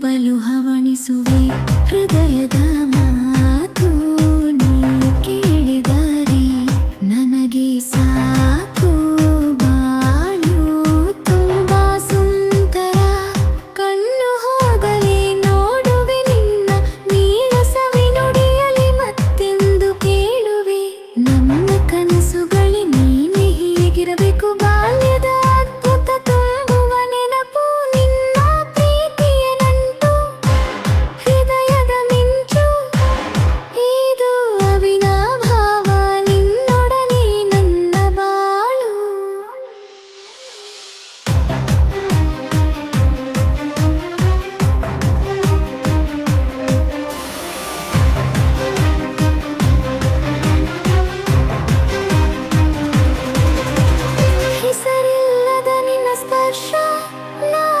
ಪಲು ಹವಣಿಸುವೆ. ಹೃದಯದ ಮಾತು ನೀ ಕೇಳಿದರೆ. ನನಗೆ ಸಾ special love.